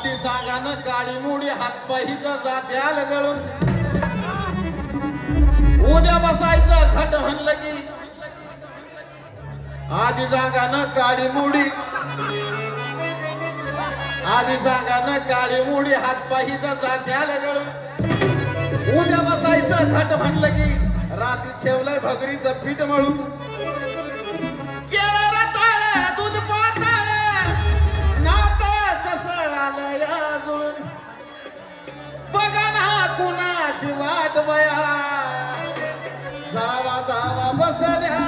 आधी सांगानं काळी मुडी जात्याल गळून. उद्या बसायचं खट म्हणलं की आधी सांगानं काळी मुडी. आधी सांगानं काळी मुडी हातपाहीचं जात्याल गळून. उद्या बसायचं घट म्हणलं की रात्री ठेवलंय भगरीचं पीठ मळून. बघा ना कुणाची वाट वया जावा जावा बसल्या.